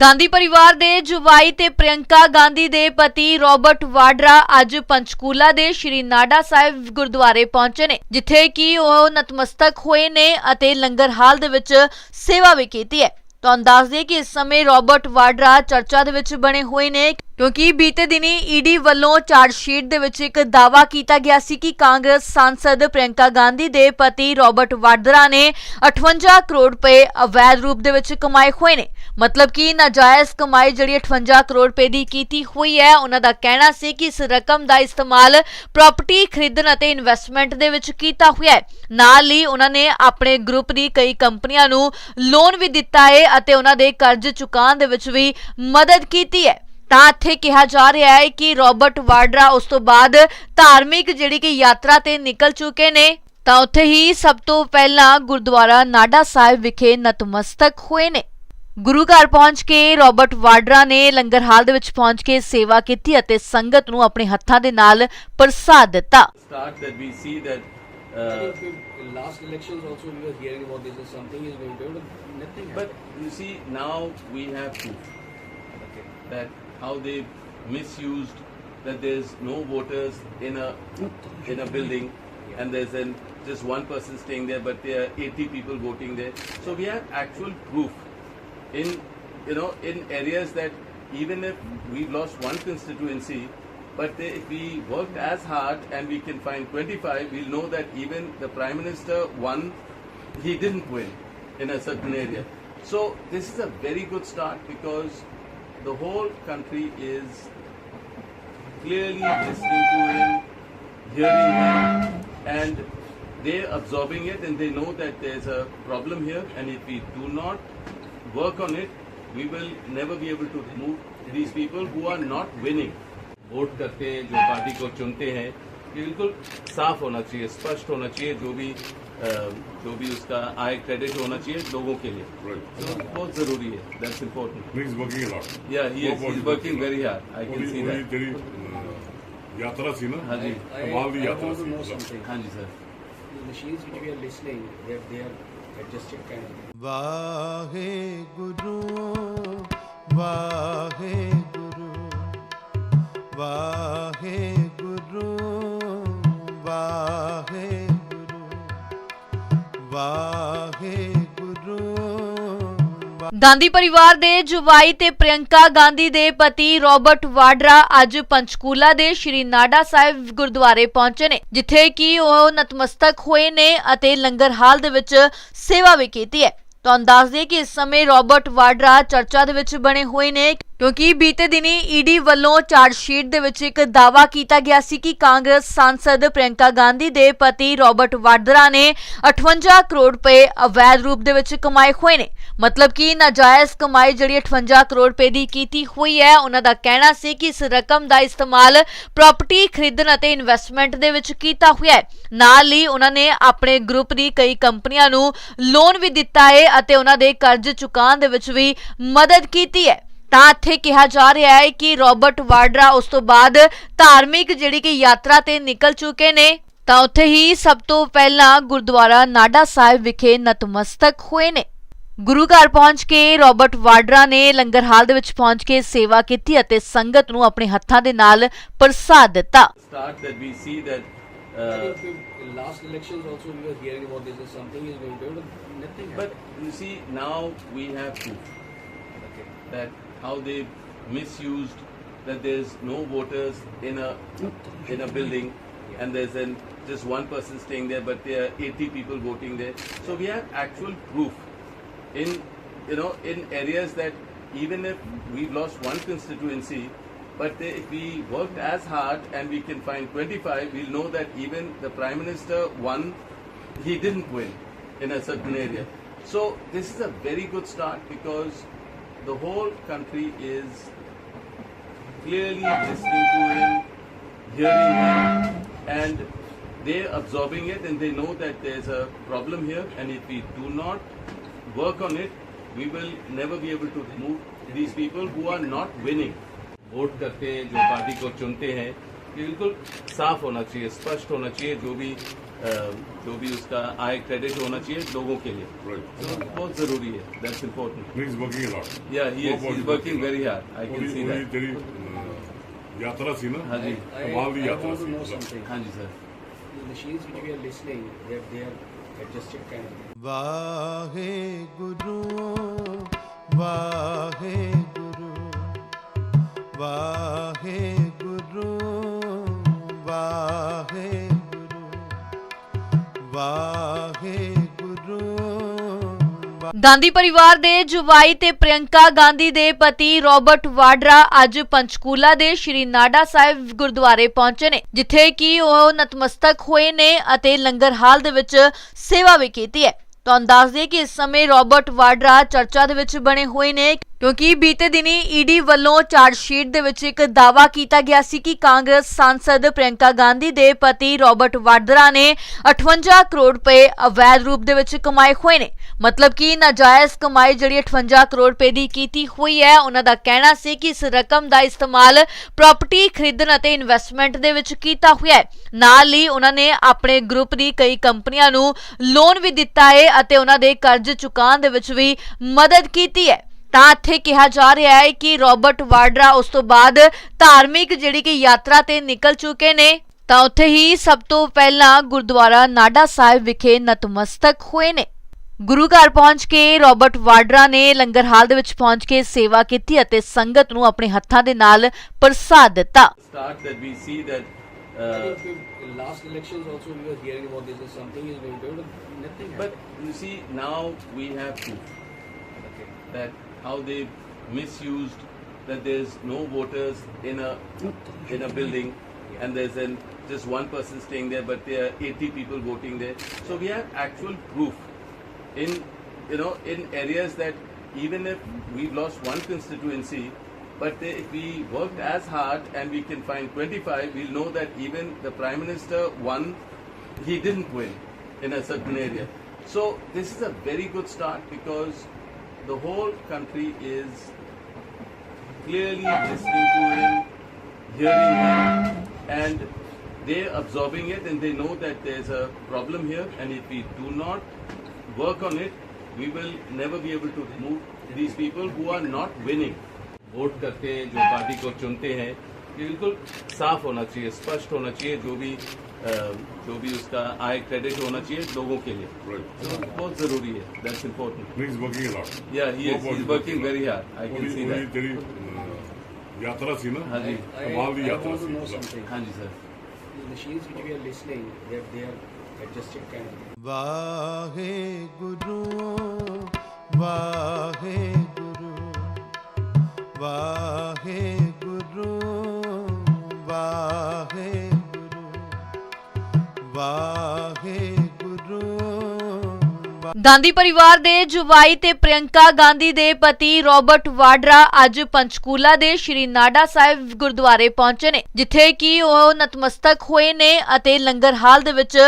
ਗਾਂਧੀ ਪਰਿਵਾਰ ਦੇ ਜਵਾਈ ਤੇ ਪ੍ਰਿਯੰਕਾ ਗਾਂਧੀ ਦੇ ਪਤੀ ਰੋਬਰਟ ਵਾਡਰਾ ਅੱਜ ਪੰਚਕੂਲਾ ਦੇ ਸ਼੍ਰੀ ਨਾਡਾ ਸਾਹਿਬ ਗੁਰਦੁਆਰੇ ਪਹੁੰਚੇ ਨੇ ਜਿੱਥੇ ਕਿ ਉਹ ਨਤਮਸਤਕ ਹੋਏ ਨੇ ਅਤੇ ਲੰਗਰ ਹਾਲ ਦੇ ਵਿੱਚ ਸੇਵਾ ਵੀ ਕੀਤੀ ਹੈ ਤੁਹਾਨੂੰ ਦੱਸ ਦਈਏ ਕਿ ਇਸ ਸਮੇਂ ਰੋਬਰਟ ਵਾਡਰਾ ਚਰਚਾ ਦੇ ਵਿੱਚ ਬਣੇ ਹੋਏ ਨੇ ਕਿਉਂਕਿ ਬੀਤੇ ਦਿਨੀ ਈਡੀ ਵੱਲੋਂ ਚਾਰਜਸ਼ੀਟ ਦੇ ਵਿੱਚ ਇੱਕ ਦਾਵਾ ਕੀਤਾ ਗਿਆ ਸੀ ਕਿ ਕਾਂਗਰਸ ਸੰਸਦ ਪ੍ਰਿਯੰਕਾ ਗਾਂਧੀ ਦੇ ਪਤੀ ਰਾਬਰਟ ਵਾਡਰਾ ਨੇ 58 ਕਰੋੜ ਰੁਪਏ ਅਵੈਧ ਰੂਪ ਦੇ ਵਿੱਚ ਕਮਾਏ ਹੋਏ ਨੇ ਮਤਲਬ ਕਿ ਨਾਜਾਇਜ਼ ਕਮਾਈ ਜਿਹੜੀ 58 ਕਰੋੜ ਰੁਪਏ ਦੀ ਕੀਤੀ ਹੋਈ ਹੈ ਉਹਨਾਂ ਦਾ ਕਹਿਣਾ ਸੀ ਕਿ ਇਸ ਰਕਮ ਦਾ ਇਸਤੇਮਾਲ ਪ੍ਰਾਪਰਟੀ ਖਰੀਦਣ ਅਤੇ ਇਨਵੈਸਟਮੈਂਟ ਦੇ ਵਿੱਚ ਕੀਤਾ ਹੋਇਆ ਹੈ ਨਾਲ ਹੀ ਉਹਨਾਂ ਨੇ ਆਪਣੇ ਗਰੁੱਪ ਦੀ ਕਈ ਕੰਪਨੀਆਂ ਨੂੰ ਲੋਨ ਵੀ ਦਿੱਤਾ ਹੈ ਅਤੇ ਉਹਨਾਂ ਦੇ ਕਰਜ਼ ਚੁਕਾਉਣ ਦੇ ਵਿੱਚ ਵੀ ਮਦਦ ਕੀਤੀ ਹੈ ਤਾਂ ਇੱਥੇ ਕਿਹਾ ਜਾ ਰਿਹਾ ਹੈ ਕਿ ਰੌਬਰਟ ਵਾਡਰਾ ਉਸ ਤੋਂ ਬਾਅਦ ਧਾਰਮਿਕ ਜਿਹੜੀ ਕਿ ਯਾਤਰਾ ਤੇ ਨਿਕਲ ਚੁੱਕੇ ਨੇ ਤਾਂ ਉੱਥੇ ਹੀ ਸਭ ਤੋਂ ਪਹਿਲਾਂ ਗੁਰਦੁਆਰਾ ਨਾਡਾ ਸਾਹਿਬ ਵਿਖੇ ਨਤਮਸਤਕ ਹੋਏ ਨੇ ਗੁਰੂ ਘਰ ਪਹੁੰਚ ਕੇ ਰੌਬਰਟ ਵਾਡਰਾ ਨੇ ਲੰਗਰ ਹਾਲ ਦੇ ਵਿੱਚ ਪਹੁੰਚ ਕੇ ਸੇਵਾ ਕੀਤੀ ਅਤੇ ਸੰਗਤ ਨੂੰ ਆਪਣੇ ਹੱਥਾਂ ਦੇ ਨਾਲ ਪ੍ਰਸਾਦ ਦਿੱਤਾ uh, last elections also we were hearing about this is something is going to Nothing. But you see now we have okay. that how they misused that there's no voters in a in a building and there's an just one person staying there but there are 80 people voting there so we have actual proof in you know in areas that even if we've lost one constituency but they, if we worked as hard and we can find 25 we'll know that even the prime minister won he didn't win in a certain area so this is a very good start because the whole country is clearly listening to him, hearing him, and they're absorbing it and they know that there's a problem here and if we do not work on it, we will never be able to move these people who are not winning. Vote करते हैं जो party को चुनते हैं ये बिल्कुल साफ होना चाहिए स्पष्ट होना चाहिए जो भी जो भी उसका आय क्रेडिट होना चाहिए लोगों के लिए बहुत जरूरी है that's important yeah he is working very hard I can see that यात्रा थी ना हाँ जी कमाल की यात्रा थी हाँ जी sir machines which we are listening that they are adjusted kind of Waheguru Waheguru वाहे ਗਾਂਧੀ ਪਰਿਵਾਰ ਦੇ ਜਵਾਈ ਤੇ ਪ੍ਰਿਯੰਕਾ ਗਾਂਧੀ ਦੇ ਪਤੀ ਰੌਬਰਟ ਵਾਡਰਾ ਅੱਜ ਪੰਚਕੂਲਾ ਦੇ ਸ਼੍ਰੀ ਨਾਡਾ ਸਾਹਿਬ ਗੁਰਦੁਆਰੇ ਪਹੁੰਚੇ ਨੇ ਜਿੱਥੇ ਕਿ ਉਹ ਨਤਮਸਤਕ ਹੋਏ ਨੇ ਅਤੇ ਲੰਗਰ ਹਾਲ ਦੇ ਵਿੱਚ ਸੇਵਾ ਵੀ ਕੀਤੀ ਹੈ ਤੁਹਾਨੂੰ ਦੱਸ ਦਈਏ ਕਿ ਇਸ ਸਮੇਂ ਰੌਬਰਟ ਵਾਡਰਾ ਚਰਚਾ ਦੇ ਵਿੱਚ ਬਣੇ ਹੋਏ ਨੇ ਕਿਉਂਕਿ ਬੀਤੇ ਦਿਨੀ ਈਡੀ ਵੱਲੋਂ ਚਾਰਜਸ਼ੀਟ ਦੇ ਵਿੱਚ ਇੱਕ ਦਾਵਾ ਕੀਤਾ ਗਿਆ ਸੀ ਕਿ ਕਾਂਗਰਸ ਸੰਸਦ ਪ੍ਰਿੰਕਾ ਗਾਂਧੀ ਦੇ ਪਤੀ ਰੌਬਰਟ ਵਾਡਰਾ ਨੇ 58 ਕਰੋੜ ਰੁਪਏ ਅਵੈਧ ਰੂਪ ਦੇ ਵਿੱਚ ਕਮਾਏ ਹੋਏ ਨੇ ਮਤਲਬ ਕਿ ਨਾਜਾਇਜ਼ ਕਮਾਈ ਜਿਹੜੀ 58 ਕਰੋੜ ਰੁਪਏ ਦੀ ਕੀਤੀ ਹੋਈ ਹੈ ਉਹਨਾਂ ਦਾ ਕਹਿਣਾ ਸੀ ਕਿ ਇਸ ਰਕਮ ਦਾ ਇਸਤੇਮਾਲ ਪ੍ਰਾਪਰਟੀ ਖਰੀਦਣ ਅਤੇ ਇਨਵੈਸਟਮੈਂਟ ਦੇ ਵਿੱਚ ਕੀਤਾ ਹੋਇਆ ਹੈ ਨਾਲ ਹੀ ਉਹਨਾਂ ਨੇ ਆਪਣੇ ਗਰੁੱਪ ਦੀ ਕਈ ਕੰਪਨੀਆਂ ਨੂੰ ਲੋਨ ਵੀ ਦਿੱਤਾ ਹੈ ਅਤੇ ਉਹਨਾਂ ਦੇ ਕਰਜ਼ ਚੁਕਾਉਣ ਦੇ ਵਿੱਚ ਵੀ ਮਦਦ ਕੀਤੀ ਹੈ ਤਾਂ ਇੱਥੇ ਕਿਹਾ ਜਾ ਰਿਹਾ ਹੈ ਕਿ ਰਾਬਰਟ ਵਾਡਰਾ ਉਸ ਤੋਂ ਬਾਅਦ ਧਾਰਮਿਕ ਜਿਹੜੀ ਕਿ ਯਾਤਰਾ ਤੇ ਨਿਕਲ ਚੁੱਕੇ ਨੇ ਤਾਂ ਉੱਥੇ ਹੀ ਸਭ ਤੋਂ ਪਹਿਲਾਂ ਗੁਰਦੁਆਰਾ ਨਾਡਾ ਸਾਹਿਬ ਵਿਖੇ ਨਤਮਸਤਕ ਹੋਏ ਨੇ ਗੁਰੂ ਘਰ ਪਹੁੰਚ ਕੇ ਰਾਬਰਟ ਵਾਡਰਾ ਨੇ ਲੰਗਰ ਹਾਲ ਦੇ ਵਿੱਚ ਪਹੁੰਚ ਕੇ ਸੇਵਾ ਕੀਤੀ ਅਤੇ ਸੰਗਤ ਨੂੰ ਆਪਣੇ ਹੱਥਾਂ ਦੇ ਨਾਲ ਪ੍ਰਸਾਦ ਦਿੱਤਾ that how they misused that there's no voters in a in a building yeah. and there's an just one person staying there but there are 80 people voting there so we have actual proof in you know in areas that even if we've lost one constituency but they, if we worked as hard and we can find 25 we'll know that even the prime minister won he didn't win in a certain area so this is a very good start because the whole country is clearly listening to him, hearing him, and they're absorbing it and they know that there's a problem here and if we do not work on it, we will never be able to move these people who are not winning. Vote करते हैं जो party को चुनते हैं ये बिल्कुल साफ होना चाहिए स्पष्ट होना चाहिए जो भी जो भी उसका आय क्रेडिट होना चाहिए लोगों के लिए तो बहुत जरूरी है that's important yeah he is working very hard I can see that यात्रा सी ना हाँ जी कमाल की यात्रा सी हाँ जी sir The machines which we are listening, that they are adjusted kind of. Vahe Guru, Vahe Guru, Vahe Gandhi ਪਰਿਵਾਰ ਦੇ ਜਵਾਈ ਤੇ ਪ੍ਰਿਯੰਕਾ ਗਾਂਧੀ ਦੇ ਪਤੀ ਰੋਬਰਟ ਵਾਡਰਾ ਅੱਜ ਪੰਚਕੂਲਾ ਦੇ ਸ਼੍ਰੀ ਨਾਡਾ ਸਾਹਿਬ ਗੁਰਦੁਆਰੇ ਪਹੁੰਚੇ ਨੇ ਜਿੱਥੇ ਕਿ ਉਹ ਨਤਮਸਤਕ ਹੋਏ ਨੇ ਅਤੇ ਲੰਗਰ ਹਾਲ ਦੇ ਵਿੱਚ ਸੇਵਾ ਵੀ ਕੀਤੀ ਹੈ ਤੁਹਾਨੂੰ ਦੱਸ ਦਈਏ ਕਿ ਇਸ ਸਮੇਂ ਰੋਬਰਟ ਵਾਡਰਾ ਚਰਚਾ ਦੇ ਵਿੱਚ ਬਣੇ ਹੋਏ ਨੇ ਕਿਉਂਕਿ ਬੀਤੇ ਦਿਨੀ ਈਡੀ ਵੱਲੋਂ ਚਾਰਜ ਸ਼ੀਟ ਦੇ ਵਿੱਚ ਇੱਕ ਦਾਵਾ ਕੀਤਾ ਗਿਆ ਸੀ ਕਿ ਕਾਂਗਰਸ ਸਾਂਸਦ ਪ੍ਰਿਯੰਕਾ ਗਾਂਧੀ ਦੇ ਪਤੀ ਰਾਬਰਟ ਵਾਡਰਾ ਨੇ 58 ਕਰੋੜ ਰੁਪਏ ਅਵੈਧ ਰੂਪ ਦੇ ਵਿੱਚ ਕਮਾਏ ਹੋਏ ਨੇ ਮਤਲਬ ਕਿ ਨਾਜਾਇਜ਼ ਕਮਾਈ ਜਿਹੜੀ 58 ਕਰੋੜ ਰੁਪਏ ਦੀ ਕੀਤੀ ਹੋਈ ਹੈ ਉਹਨਾਂ ਦਾ ਕਹਿਣਾ ਸੀ ਕਿ ਇਸ ਰਕਮ ਦਾ ਇਸਤੇਮਾਲ ਪ੍ਰਾਪਰਟੀ ਖਰੀਦਣ ਅਤੇ ਇਨਵੈਸਟਮੈਂਟ ਦੇ ਵਿੱਚ ਕੀਤਾ ਹੋਇਆ ਹੈ ਨਾਲ ਹੀ ਉਹਨਾਂ ਨੇ ਆਪਣੇ ਗਰੁੱਪ ਦੀ ਕਈ ਕੰਪਨੀਆਂ ਨੂੰ ਲੋਨ ਵੀ ਦਿੱਤਾ ਹੈ ਅਤੇ ਉਹਨਾਂ ਦੇ ਕਰਜ਼ ਚੁਕਾਉਣ ਦੇ ਵਿੱਚ ਵੀ ਮਦਦ ਕੀਤੀ ਹੈ ਤਾਂ ਇੱਥੇ ਕਿਹਾ ਜਾ ਰਿਹਾ ਹੈ ਕਿ ਰਾਬਰਟ ਵਾਡਰਾ ਉਸ ਤੋਂ ਬਾਅਦ ਧਾਰਮਿਕ ਜਿਹੜੀ ਕਿ ਯਾਤਰਾ ਤੇ ਨਿਕਲ ਚੁੱਕੇ ਨੇ ਤਾਂ ਉੱਥੇ ਹੀ ਸਭ ਤੋਂ ਪਹਿਲਾਂ ਗੁਰਦੁਆਰਾ ਨਾਡਾ ਸਾਹਿਬ ਵਿਖੇ ਨਤਮਸਤਕ ਹੋਏ ਨੇ ਗੁਰੂ ਘਰ ਪਹੁੰਚ ਕੇ ਰਾਬਰਟ ਵਾਡਰਾ ਨੇ ਲੰਗਰ ਹਾਲ ਦੇ ਵਿੱਚ ਪਹੁੰਚ ਕੇ ਸੇਵਾ ਕੀਤੀ ਅਤੇ ਸੰਗਤ ਨੂੰ ਆਪਣੇ ਹੱਥਾਂ ਦੇ ਨਾਲ ਪ੍ਰਸਾਦ ਦਿੱਤਾ that how they misused that there's no voters in a in a building and there's an just one person staying there but there are 80 people voting there so we have actual proof in you know in areas that even if we've lost one constituency but they, if we worked as hard and we can find 25 we'll know that even the prime minister won he didn't win in a certain area so this is a very good start because the whole country is clearly listening to him, hearing him, and they're absorbing it and they know that there's a problem here and if we do not work on it, we will never be able to move these people who are not winning. Vote करते हैं जो party को चुनते हैं ये बिल्कुल साफ होना चाहिए स्पष्ट होना चाहिए जो भी जो भी उसका आय क्रेडिट होना चाहिए लोगों के लिए बहुत जरूरी है that's important yeah he is working very hard I can see that यात्रा थी ना हाँ जी कमाल की यात्रा थी हाँ जी sir machines which we are listening that they are adjusted kind of Waheguru Waheguru वाहे ਗਾਂਧੀ ਪਰਿਵਾਰ ਦੇ ਜਵਾਈ ਤੇ ਪ੍ਰਿਯੰਕਾ ਗਾਂਧੀ ਦੇ ਪਤੀ ਰੋਬਰਟ ਵਾਡਰਾ ਅੱਜ ਪੰਚਕੂਲਾ ਦੇ ਸ਼੍ਰੀ ਨਾਡਾ ਸਾਹਿਬ ਗੁਰਦੁਆਰੇ ਪਹੁੰਚੇ ਨੇ ਜਿੱਥੇ ਕਿ ਉਹ ਨਤਮਸਤਕ ਹੋਏ ਨੇ ਅਤੇ ਲੰਗਰ ਹਾਲ ਦੇ ਵਿੱਚ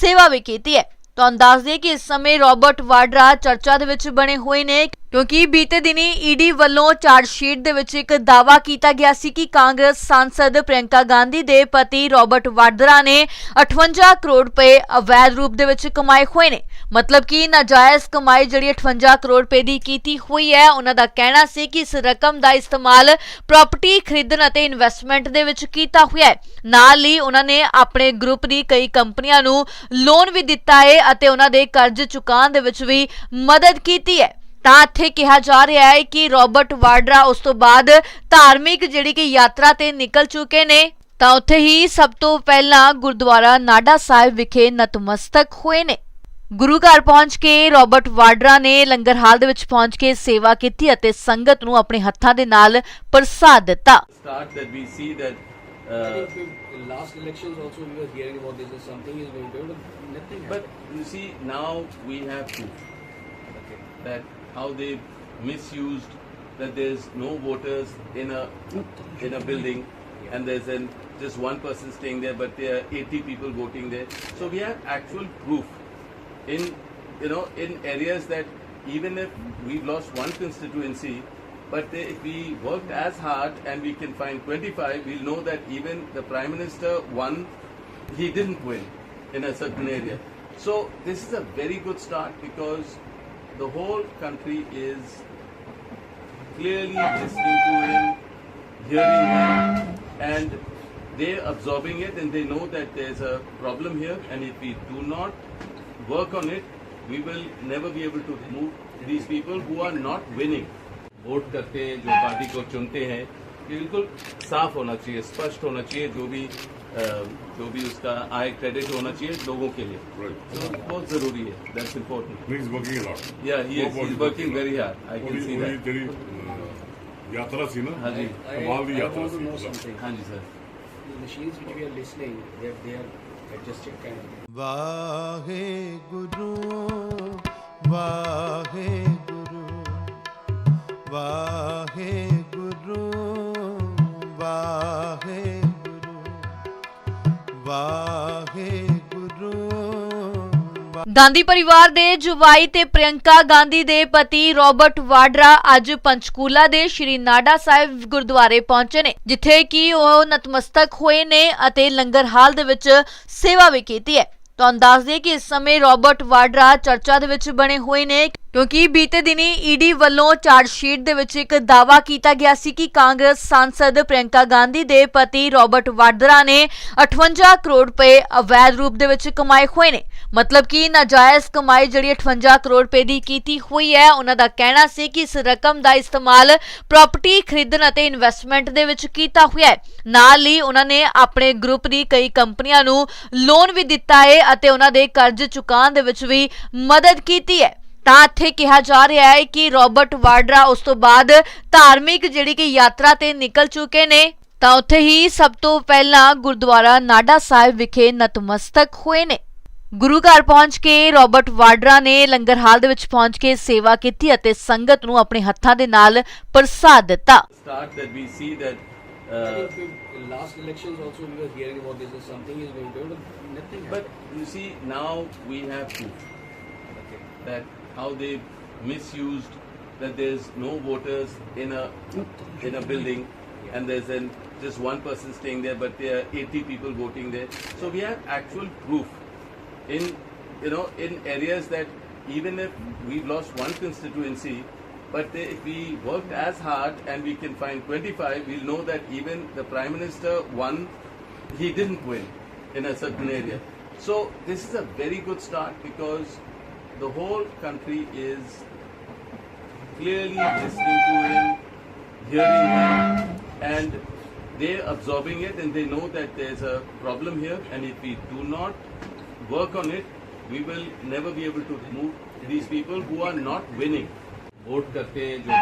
ਸੇਵਾ ਵੀ ਕੀਤੀ ਹੈ ਤੁਹਾਨੂੰ ਦੱਸ ਦਈਏ ਕਿ ਇਸ ਸਮੇਂ ਰੋਬਰਟ ਵਾਡਰਾ ਚਰਚਾ ਦੇ ਵਿੱਚ ਬਣੇ ਹੋਏ ਨੇ ਕਿਉਂਕਿ ਬੀਤੇ ਦਿਨੀ ਈਡੀ ਵੱਲੋਂ ਚਾਰਜ ਸ਼ੀਟ ਦੇ ਵਿੱਚ ਇੱਕ ਦਾਵਾ ਕੀਤਾ ਗਿਆ ਸੀ ਕਿ ਕਾਂਗਰਸ ਸੰਸਦ ਪ੍ਰਿੰਕਾ ਗਾਂਧੀ ਦੇ ਪਤੀ ਰਾਬਰਟ ਵਾਡਰਾ ਨੇ 58 ਕਰੋੜ ਰੁਪਏ ਅਵੈਧ ਰੂਪ ਦੇ ਵਿੱਚ ਕਮਾਏ ਹੋਏ ਨੇ ਮਤਲਬ ਕਿ ਨਾਜਾਇਜ਼ ਕਮਾਈ ਜਿਹੜੀ 58 ਕਰੋੜ ਰੁਪਏ ਦੀ ਕੀਤੀ ਹੋਈ ਹੈ ਉਹਨਾਂ ਦਾ ਕਹਿਣਾ ਸੀ ਕਿ ਇਸ ਰਕਮ ਦਾ ਇਸਤੇਮਾਲ ਪ੍ਰਾਪਰਟੀ ਖਰੀਦਣ ਅਤੇ ਇਨਵੈਸਟਮੈਂਟ ਦੇ ਵਿੱਚ ਕੀਤਾ ਹੋਇਆ ਹੈ ਨਾਲ ਹੀ ਉਹਨਾਂ ਨੇ ਆਪਣੇ ਗਰੁੱਪ ਦੀ ਕਈ ਕੰਪਨੀਆਂ ਨੂੰ ਲੋਨ ਵੀ ਦਿੱਤਾ ਹੈ ਅਤੇ ਉਹਨਾਂ ਦੇ ਕਰਜ਼ ਚੁਕਾਉਣ ਦੇ ਵਿੱਚ ਵੀ ਮਦਦ ਕੀਤੀ ਹੈ ਤਾਂ ਇੱਥੇ ਕਿਹਾ ਜਾ ਰਿਹਾ ਹੈ ਕਿ ਰੌਬਰਟ ਵਾਡਰਾ ਉਸ ਤੋਂ ਬਾਅਦ ਧਾਰਮਿਕ ਜਿਹੜੀ ਕਿ ਯਾਤਰਾ ਤੇ ਨਿਕਲ ਚੁੱਕੇ ਨੇ ਤਾਂ ਉੱਥੇ ਹੀ ਸਭ ਤੋਂ ਪਹਿਲਾਂ ਗੁਰਦੁਆਰਾ ਨਾਡਾ ਸਾਹਿਬ ਵਿਖੇ ਨਤਮਸਤਕ ਹੋਏ ਨੇ ਗੁਰੂ ਘਰ ਪਹੁੰਚ ਕੇ ਰਾਬਰਟ ਵਾਡਰਾ ਨੇ ਲੰਗਰ ਹਾਲ ਦੇ ਵਿੱਚ ਪਹੁੰਚ ਕੇ ਸੇਵਾ ਕੀਤੀ ਅਤੇ ਸੰਗਤ ਨੂੰ ਆਪਣੇ ਹੱਥਾਂ ਦੇ ਨਾਲ ਪ੍ਰਸਾਦ ਦਿੱਤਾ start how they misused that there's no voters in a in a building and there's an just one person staying there but there are 80 people voting there so we have actual proof in you know in areas that even if we've lost one constituency but they, if we worked as hard and we can find 25 we'll know that even the prime minister won he didn't win in a certain area so this is a very good start because the whole country is clearly listening to him, hearing him, and they're absorbing it and they know that there's a problem here and if we do not work on it, we will never be able to remove these people who are not winning. Vote करते हैं जो party को चुनते हैं ये बिल्कुल साफ होना चाहिए स्पष्ट होना चाहिए जो भी जो भी उसका आय क्रेडिट होना चाहिए लोगों के लिए बहुत जरूरी है that's important yeah he is working very hard I can see that यात्रा सी ना हाँ जी कमाल की यात्रा सी हाँ जी sir machines which we are listening that they are adjusted kind Waheguru Waheguru वाहे ਗਾਂਧੀ ਪਰਿਵਾਰ ਦੇ ਜਵਾਈ ਤੇ ਪ੍ਰਿਯੰਕਾ ਗਾਂਧੀ ਦੇ ਪਤੀ ਰੋਬਰਟ ਵਾਡਰਾ ਅੱਜ ਪੰਚਕੂਲਾ ਦੇ ਸ਼੍ਰੀ ਨਾਡਾ ਸਾਹਿਬ ਗੁਰਦੁਆਰੇ ਪਹੁੰਚੇ ਨੇ ਜਿੱਥੇ ਕਿ ਉਹ ਨਤਮਸਤਕ ਹੋਏ ਨੇ ਅਤੇ ਲੰਗਰ ਹਾਲ ਦੇ ਵਿੱਚ ਸੇਵਾ ਵੀ ਕੀਤੀ ਹੈ ਤੁਹਾਨੂੰ ਦੱਸ ਦਈਏ ਕਿ ਇਸ ਸਮੇਂ ਰੋਬਰਟ ਵਾਡਰਾ ਚਰਚਾ ਦੇ ਵਿੱਚ ਬਣੇ ਹੋਏ ਨੇ ਕਿਉਂਕਿ ਬੀਤੇ ਦਿਨੀ ਈਡੀ ਵੱਲੋਂ ਚਾਰਜ ਸ਼ੀਟ ਦੇ ਵਿੱਚ ਇੱਕ ਦਾਵਾ ਕੀਤਾ ਗਿਆ ਸੀ ਕਿ ਕਾਂਗਰਸ ਸੰਸਦ ਪ੍ਰਿੰਕਾ ਗਾਂਧੀ ਦੇ ਪਤੀ ਰਾਬਰਟ ਵਾਡਰਾ ਨੇ 58 ਕਰੋੜ ਰੁਪਏ ਅਵੈਧ ਰੂਪ ਦੇ ਵਿੱਚ ਕਮਾਏ ਹੋਏ ਨੇ ਮਤਲਬ ਕਿ ਨਾਜਾਇਜ਼ ਕਮਾਈ ਜਿਹੜੀ 58 ਕਰੋੜ ਰੁਪਏ ਦੀ ਕੀਤੀ ਹੋਈ ਹੈ ਉਹਨਾਂ ਦਾ ਕਹਿਣਾ ਸੀ ਕਿ ਇਸ ਰਕਮ ਦਾ ਇਸਤੇਮਾਲ ਪ੍ਰਾਪਰਟੀ ਖਰੀਦਣ ਅਤੇ ਇਨਵੈਸਟਮੈਂਟ ਦੇ ਵਿੱਚ ਕੀਤਾ ਹੋਇਆ ਹੈ ਨਾਲ ਹੀ ਉਹਨਾਂ ਨੇ ਆਪਣੇ ਗਰੁੱਪ ਦੀ ਕਈ ਕੰਪਨੀਆਂ ਨੂੰ ਲੋਨ ਵੀ ਦਿੱਤਾ ਹੈ ਅਤੇ ਉਹਨਾਂ ਦੇ ਕਰਜ਼ ਚੁਕਾਉਣ ਦੇ ਵਿੱਚ ਵੀ ਮਦਦ ਕੀਤੀ ਹੈ ਤਾਂ ਇੱਥੇ ਕਿਹਾ ਜਾ ਰਿਹਾ ਹੈ ਕਿ ਰੌਬਰਟ ਵਾਡਰਾ ਉਸ ਤੋਂ ਬਾਅਦ ਧਾਰਮਿਕ ਜਿਹੜੀ ਕਿ ਯਾਤਰਾ ਤੇ ਨਿਕਲ ਚੁੱਕੇ ਨੇ ਤਾਂ ਉੱਥੇ ਹੀ ਸਭ ਤੋਂ ਪਹਿਲਾਂ ਗੁਰਦੁਆਰਾ ਨਾਡਾ ਸਾਹਿਬ ਵਿਖੇ ਨਤਮਸਤਕ ਹੋਏ ਨੇ ਗੁਰੂ ਘਰ ਪਹੁੰਚ ਕੇ ਰਾਬਰਟ ਵਾਡਰਾ ਨੇ ਲੰਗਰ ਹਾਲ ਦੇ ਵਿੱਚ ਪਹੁੰਚ ਕੇ ਸੇਵਾ ਕੀਤੀ ਅਤੇ ਸੰਗਤ ਨੂੰ ਆਪਣੇ ਹੱਥਾਂ ਦੇ ਨਾਲ ਪ੍ਰਸਾਦ ਦਿੱਤਾ start how they misused that there's no voters in a in a building and there's an, just one person staying there but there are 80 people voting there so we have actual proof in you know in areas that even if we've lost one constituency but they, if we worked as hard and we can find 25 we'll know that even the prime minister won he didn't win in a certain area so this is a very good start because the whole country is clearly listening to him, hearing him, and they're absorbing it and they know that there's a problem here and if we do not work on it, we will never be able to remove these people who are not winning. Vote करते हैं जो